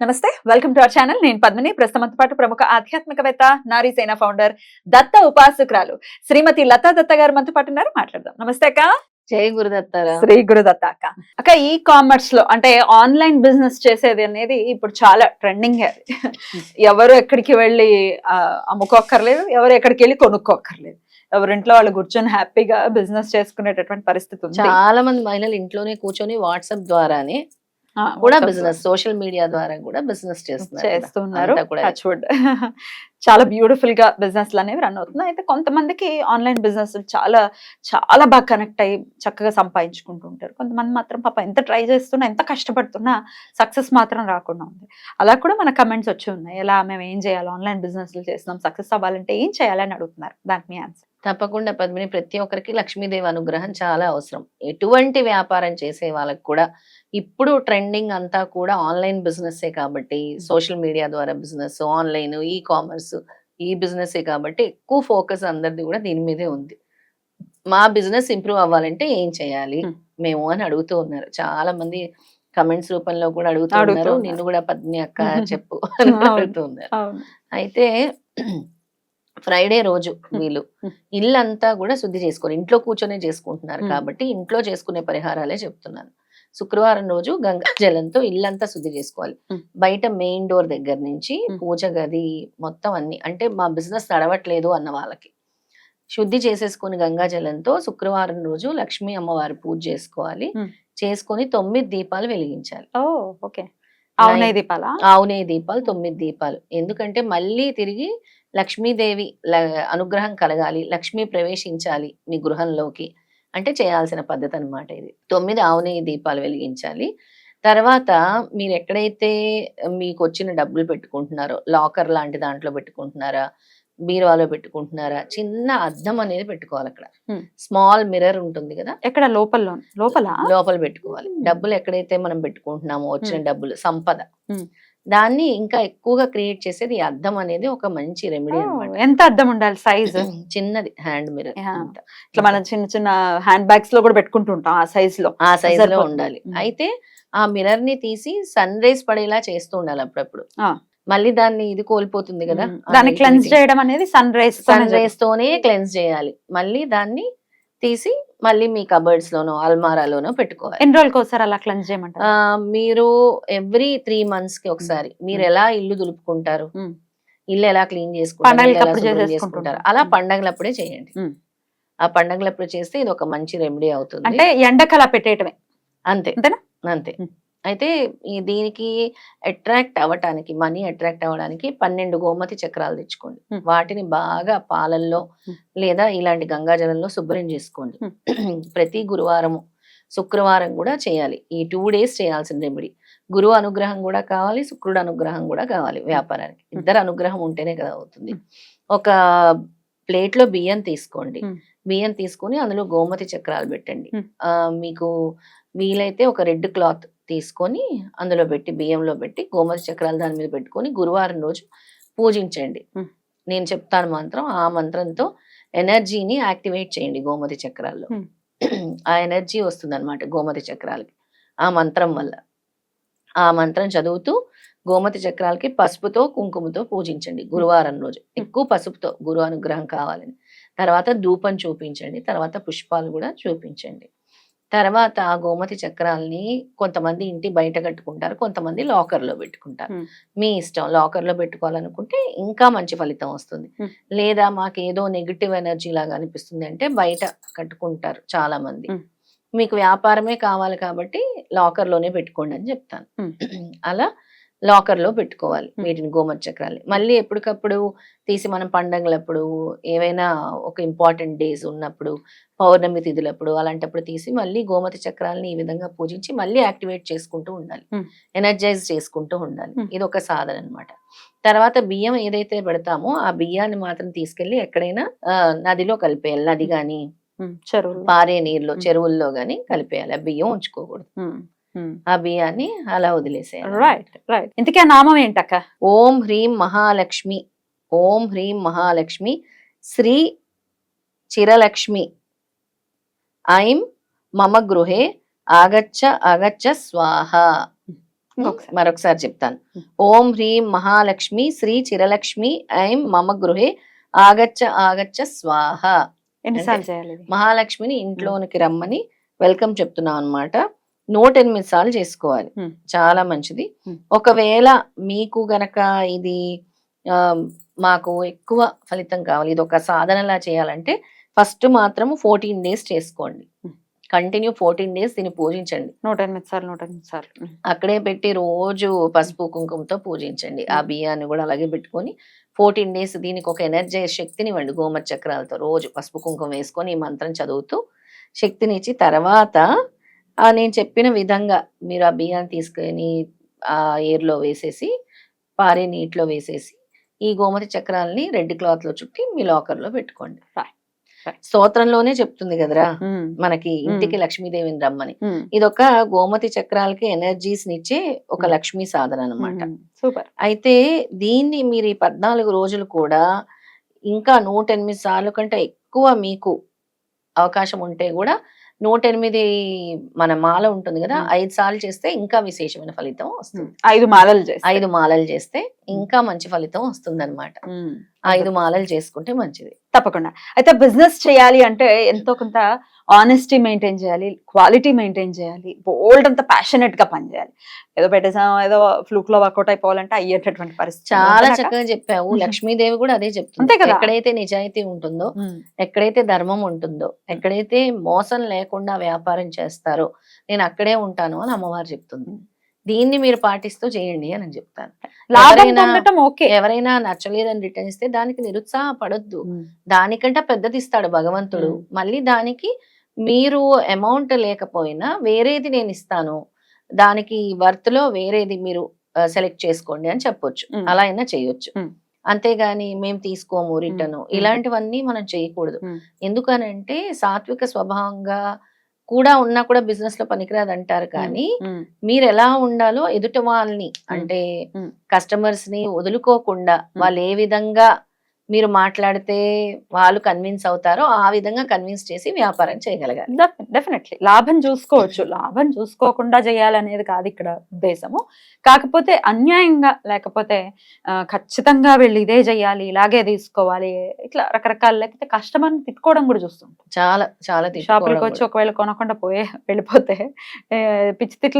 నమస్తే welcome to our channel. నేను పద్మిని. ప్రస్తుతంతో పాటు ప్రముఖ ఆధ్యాత్మికవేత్త నారీ సేన ఫౌండర్ దత్త ఉపాసకురాలు శ్రీమతి లతా దత్త గారు మనతో పాటు ఉన్నారు. మాట్లాడదాం. నమస్తే అక్క. జై గురుదత్తారా. శ్రీ గురుదత్త అక్క. అక్క ఈ కామర్స్లో అంటే ఆన్లైన్ బిజినెస్ చేసేది అనేది ఇప్పుడు చాలా ట్రెండింగ్ అది. ఎవరు ఎక్కడికి వెళ్ళి అమ్ముకోక్కర్లేదు. ఎవరు ఎక్కడికి వెళ్ళి కొనుక్కోక్కర్లేదు. ఎవరింట్లో వాళ్ళు కూర్చొని హ్యాపీగా బిజినెస్ చేసుకునేటటువంటి పరిస్థితి ఉంది. చాలా మంది మహిళలు ఇంట్లోనే కూర్చొని వాట్సాప్ ద్వారానే కూడా బిజినెస్ సోషల్ మీడియా ద్వారా కూడా బిజినెస్ చేస్తున్నారు చాలా బ్యూటిఫుల్గా బిజినెస్ అనేవి రన్ అవుతున్నాయి. అయితే కొంతమందికి ఆన్లైన్ బిజినెస్ చాలా చాలా బాగా కనెక్ట్ అయ్యి చక్కగా సంపాదించుకుంటూ ఉంటారు. కొంతమంది మాత్రం పాప ఎంత ట్రై చేస్తున్నా ఎంత కష్టపడుతున్నా సక్సెస్ మాత్రం రాకుండా ఉంది. అలా కూడా మన కమెంట్స్ వచ్చి ఉన్నాయి. ఎలా మేము ఏం చేయాలి? ఆన్లైన్ బిజినెస్ చేస్తున్నాం. సక్సెస్ అవ్వాలంటే ఏం చేయాలని అడుగుతున్నారు. దానికి మీ ఆన్సర్ తప్పకుండా పద్మిని ప్రతి ఒక్కరికి లక్ష్మీదేవి అనుగ్రహం చాలా అవసరం. ఎటువంటి వ్యాపారం చేసే వాళ్ళకి కూడా ఇప్పుడు ట్రెండింగ్ అంతా కూడా ఆన్లైన్ బిజినెస్ కాబట్టి సోషల్ మీడియా ద్వారా business online e commerce e business కాబట్టి ఎక్కువ ఫోకస్ అందరిది కూడా దీని మీదే ఉంది. మా బిజినెస్ ఇంప్రూవ్ అవ్వాలంటే ఏం చేయాలి. మేము అని అడుగుతూ ఉన్నారు. చాలా మంది కమెంట్స్ రూపంలో కూడా అడుగుతూ ఉన్నారు. నిన్ను కూడా పద్మిని అక్క చెప్పు అని. అడుగుతూ ఉన్నారు. అయితే ఫ్రైడే రోజు వీళ్ళు. ఇల్లంతా కూడా శుద్ధి చేసుకోరు ఇంట్లో కూర్చొనే చేసుకుంటున్నారు. కాబట్టి ఇంట్లో చేసుకునే పరిహారాలే చెప్తున్నాను శుక్రవారం రోజు గంగా జలంతో ఇల్లంతా శుద్ధి చేసుకోవాలి. బయట మెయిన్ డోర్ దగ్గర నుంచి. పూజ గది మొత్తం అన్ని అంటే మా బిజినెస్ నడవట్లేదు అన్న వాళ్ళకి శుద్ధి చేసేసుకుని గంగా జలంతో శుక్రవారం రోజు లక్ష్మీ అమ్మవారి పూజ చేసుకోవాలి. చేసుకొని తొమ్మిది దీపాలు వెలిగించాలి ఓకే అవునాయి దీపాల ఆవునే దీపాలు తొమ్మిది దీపాలు ఎందుకంటే మళ్ళీ తిరిగి లక్ష్మీదేవి అనుగ్రహం కలగాలి లక్ష్మి ప్రవేశించాలి మీ గృహంలోకి అంటే చేయాల్సిన పద్ధతి అన్నమాట ఇది. తొమ్మిది ఆవునే దీపాలు వెలిగించాలి. తర్వాత మీరు ఎక్కడైతే మీకు వచ్చిన డబ్బులు పెట్టుకుంటున్నారో లాకర్ లాంటి దాంట్లో పెట్టుకుంటున్నారా బీరువాలో పెట్టుకుంటున్నారా చిన్న అద్దం అనేది పెట్టుకోవాలి అక్కడ. స్మాల్ మిర్రర్ ఉంటుంది కదా ఎక్కడ లోపల లోపల లోపల పెట్టుకోవాలి. డబ్బులు ఎక్కడైతే మనం పెట్టుకుంటున్నామో వచ్చిన. డబ్బులు సంపద. దాన్ని ఇంకా ఎక్కువగా క్రియేట్ చేసేది ఈ అద్దం అనేది ఒక మంచి రెమెడీ ఎంత అర్థం ఉండాలి సైజ్ చిన్నది హ్యాండ్ మిర్రర్. ఇట్లా మనం చిన్న చిన్న హ్యాండ్ బ్యాగ్స్లో కూడా పెట్టుకుంటుంటాం ఆ సైజ్లో ఆ సైజ్లో. ఉండాలి. అయితే ఆ మిర్రర్ని తీసి సన్ రేస్ పడేలా చేస్తూ ఉండాలి అప్పుడప్పుడు. మళ్ళీ దాన్ని ఇది కోల్పోతుంది కదా? దాన్ని క్లెన్స్ చేయడం అనేది సన్ రైస్ సన్ రేస్ తోనే క్లెన్స్ చేయాలి. మళ్ళీ దాన్ని తీసి మళ్ళీ మీ కబర్డ్స్ లోనో అల్మారాలోనో పెట్టుకోవాలి. ఎన్ని రోజులకి ఒకసారి అలా క్లెన్స్ చేయమంటారు? మీరు ఎవ్రీ త్రీ మంత్స్కి ఒకసారి. మీరు ఎలా ఇల్లు దులుపుకుంటారు. ఇల్లు ఎలా క్లీన్ చేసుకుంటారు? అలా. పండగలప్పుడే చేయండి. ఆ పండగలప్పుడు చేస్తే ఇది ఒక మంచి రెమెడీ అవుతుంది. అంటే ఎండకు అలా పెట్టేయటమే. అంతే. అంతేనా? అంతే. అయితే ఈ దీనికి అట్రాక్ట్ అవ్వటానికి మనీ అట్రాక్ట్ అవ్వడానికి పన్నెండు గోమతి చక్రాలు తెచ్చుకోండి. వాటిని బాగా పాలల్లో. లేదా ఇలాంటి గంగాజలంలో శుభ్రం చేసుకోండి. ప్రతి గురువారము శుక్రవారం కూడా చేయాలి. ఈ టూ డేస్ చేయాల్సిన రెమెడీ గురువు అనుగ్రహం కూడా కావాలి శుక్రుడు అనుగ్రహం కూడా కావాలి వ్యాపారానికి. ఇద్దరు అనుగ్రహం ఉంటేనే కదా అవుతుంది. ఒక ప్లేట్లో బియ్యం తీసుకోండి. బియ్యం తీసుకొని అందులో గోమతి చక్రాలు పెట్టండి. మీకు వీలైతే ఒక రెడ్ క్లాత్ తీసుకొని అందులో పెట్టి బియ్యంలో పెట్టి గోమతి చక్రాలు దాని మీద పెట్టుకొని గురువారం రోజు పూజించండి. నేను చెప్తాను మంత్రం ఆ మంత్రంతో ఎనర్జీని యాక్టివేట్ చేయండి గోమతి చక్రాల్లో. ఆ ఎనర్జీ వస్తుంది అనమాట గోమతి చక్రాలకి. ఆ మంత్రం వల్ల. ఆ మంత్రం చదువుతూ గోమతి చక్రాలకి పసుపుతో కుంకుమతో పూజించండి గురువారం రోజు. ఎక్కువ పసుపుతో గురు అనుగ్రహం కావాలని. తర్వాత ధూపం చూపించండి తర్వాత పుష్పాలు కూడా చూపించండి. తర్వాత ఆ గోమతి చక్రాల్ని కొంతమంది ఇంటి బయట కట్టుకుంటారు కొంతమంది లాకర్లో పెట్టుకుంటారు. మీ ఇష్టం లాకర్లో పెట్టుకోవాలనుకుంటే ఇంకా మంచి ఫలితం వస్తుంది. లేదా మాకు ఏదో నెగిటివ్ ఎనర్జీ లాగా అనిపిస్తుంది అంటే బయట కట్టుకుంటారు చాలా మంది. మీకు వ్యాపారమే కావాలి కాబట్టి లాకర్లోనే పెట్టుకోండి అని చెప్తాను. అలా లాకర్లో పెట్టుకోవాలి. వీటిని గోమతి చక్రాలు మళ్ళీ ఎప్పటికప్పుడు తీసి మనం పండగలప్పుడు ఏవైనా ఒక ఇంపార్టెంట్ డేస్ ఉన్నప్పుడు పౌర్ణమి తిథులప్పుడు అలాంటప్పుడు తీసి మళ్ళీ గోమతి చక్రాలని ఈ విధంగా పూజించి మళ్ళీ యాక్టివేట్ చేసుకుంటూ ఉండాలి. ఎనర్జైజ్ చేసుకుంటూ ఉండాలి. ఇది ఒక సాధన అన్నమాట. తర్వాత బియ్యం ఏదైతే పెడతామో ఆ బియ్యాన్ని మాత్రం తీసుకెళ్ళి ఎక్కడైనా నదిలో కలిపేయాలి. నది గాని ఉమ్, చెరువులు పారే నీరులో. చెరువుల్లో గాని కలిపేయాలి. ఆ బియ్యం ఉంచుకోకూడదు. ఆ బియ్యాన్ని అలా వదిలేసేయాలి. రైట్ రైట్ ఇంతకీ ఆ నామం ఏంటక్క? ఓం హ్రీం మహాలక్ష్మి ఓం హ్రీం మహాలక్ష్మి శ్రీ చిరలక్ష్మి. ఐం మమ గృహే ఆగచ్చ ఆగచ్చ స్వాహ. ఇంకొకసారి మరొకసారి చెప్తాను. Hmm. ఓం హ్రీం మహాలక్ష్మి శ్రీ చిరలక్ష్మి ఐం మమ గృహే ఆగచ్చ ఆగచ్చ స్వాహ. ఎన్నిసార్లు చేయాలి ఇది? మహాలక్ష్మిని ఇంట్లోనికి రమ్మని వెల్కమ్ చెప్తున్నాం అన్నమాట. నూట ఎనిమిది సార్లు చేసుకోవాలి. చాలా మంచిది. ఒకవేళ మీకు గనక ఇది మాకు ఎక్కువ ఫలితం కావాలి ఇది ఒక సాధనలా చేయాలంటే ఫస్ట్ మాత్రం ఫోర్టీన్ డేస్ చేసుకోండి. కంటిన్యూ ఫోర్టీన్ డేస్ దీన్ని పూజించండి నూట ఎనిమిది సార్లు నూట ఎనిమిది సార్లు. అక్కడే పెట్టి రోజు పసుపు కుంకుమతో పూజించండి ఆ బియ్యాన్ని కూడా అలాగే పెట్టుకొని ఫోర్టీన్ డేస్ దీనికి ఒక ఎనర్జీ శక్తిని ఇవ్వండి గోమత చక్రాలతో రోజు పసుపు కుంకుమ వేసుకొని ఈ మంత్రం చదువుతూ శక్తినిచ్చి తర్వాత నేను చెప్పిన విధంగా మీరు ఆ బియ్యాన్ని తీసుకొని ఆ ఏర్లో వేసేసి పారే నీటిలో వేసేసి ఈ గోమతి చక్రాలని రెడ్ క్లాత్లో చుట్టి మీ లాకర్లో పెట్టుకోండి. స్తోత్రంలోనే చెప్తుంది కదరా ఉమ్. మనకి ఇంటికి లక్ష్మీదేవిని రమ్మని ఉమ్. ఇదొక గోమతి చక్రాలకి ఎనర్జీస్ నిచ్చే ఒక Hmm. లక్ష్మీ సాధన అన్నమాట ఉమ్. సూపర్ అయితే దీన్ని మీరు ఈ పద్నాలుగు రోజులు కూడా ఇంకా నూట ఎనిమిది సార్లు కంటే ఎక్కువ మీకు అవకాశం ఉంటే కూడా నూట ఎనిమిది మన మాల ఉంటుంది కదా. ఐదు సార్లు చేస్తే ఇంకా విశేషమైన ఫలితం వస్తుంది. ఐదు మాలలు ఐదు మాలలు చేస్తే ఇంకా మంచి ఫలితం వస్తుంది అనమాట ఐదు మాలలు చేసుకుంటే మంచిది. తప్పకుండా. అయితే బిజినెస్ చేయాలి అంటే ఎంతో కొంత ఆనెస్టీ మెయింటైన్ చేయాలి క్వాలిటీ మెయింటైన్ చేయాలి బోల్డ్ అంత ప్యాషనెట్గా పనిచేయాలి. ఏదో పెట్టేసాం ఏదో ఫ్లూక్లో వర్కౌట్ అయిపోవాలంటే అయ్యేటటువంటి పరిస్థితి చాలా. చక్కగా చెప్పావు. లక్ష్మీదేవి కూడా అదే అంతే చెప్తుంది కదా. ఎక్కడైతే నిజాయితీ ఉంటుందో. ఎక్కడైతే ధర్మం ఉంటుందో ఎక్కడైతే మోసం లేకుండా వ్యాపారం చేస్తారో నేను అక్కడే ఉంటాను అని అమ్మవారు చెప్తుంది. దీన్ని మీరు పాటిస్తూ చేయండి అని చెప్తాను లాభం ఎవరైనా- పొందటం ఓకే ఎవరైనా నచ్చలేదని రిటర్న్ ఇస్తే దానికి నిరుత్సాహపడొద్దు. దానికంటే పెద్దది ఇస్తాడు భగవంతుడు. మళ్ళీ దానికి మీరు అమౌంట్ లేకపోయినా వేరేది నేను ఇస్తాను దానికి వర్త్లో వేరేది మీరు సెలెక్ట్ చేసుకోండి అని చెప్పొచ్చు. అలా అయినా చేయొచ్చు. అంతేగాని మేము తీసుకోము రిటర్న్. ఇలాంటివన్నీ మనం చేయకూడదు. ఎందుకనంటే సాత్విక స్వభావంగా కూడా ఉన్నా కూడా బిజినెస్లో పనికిరాదు అంటారు కానీ. మీరు ఎలా ఉండాలో ఎదుటి వాళ్ళని అంటే. కస్టమర్స్ని వదులుకోకుండా వాళ్ళు ఏ విధంగా మీరు మాట్లాడితే వాళ్ళు కన్విన్స్ అవుతారో ఆ విధంగా కన్విన్స్ చేసి వ్యాపారం చేయగలగాలి. డెఫినెట్లీ లాభం చూసుకోవచ్చు. లాభం చూసుకోకుండా చేయాలనేది కాదు ఇక్కడ ఉద్దేశము. కాకపోతే అన్యాయంగా లేకపోతే ఖచ్చితంగా వెళ్ళి ఇదే చేయాలి ఇలాగే తీసుకోవాలి ఇట్లా రకరకాల లేకపోతే కస్టమర్ని తిట్టుకోవడం కూడా చూస్తుంటాం. చాలా చాలా షాపులకు వచ్చి ఒకవేళ కొనకుండా పోయే వెళ్ళిపోతే పిచ్చి తిట్లు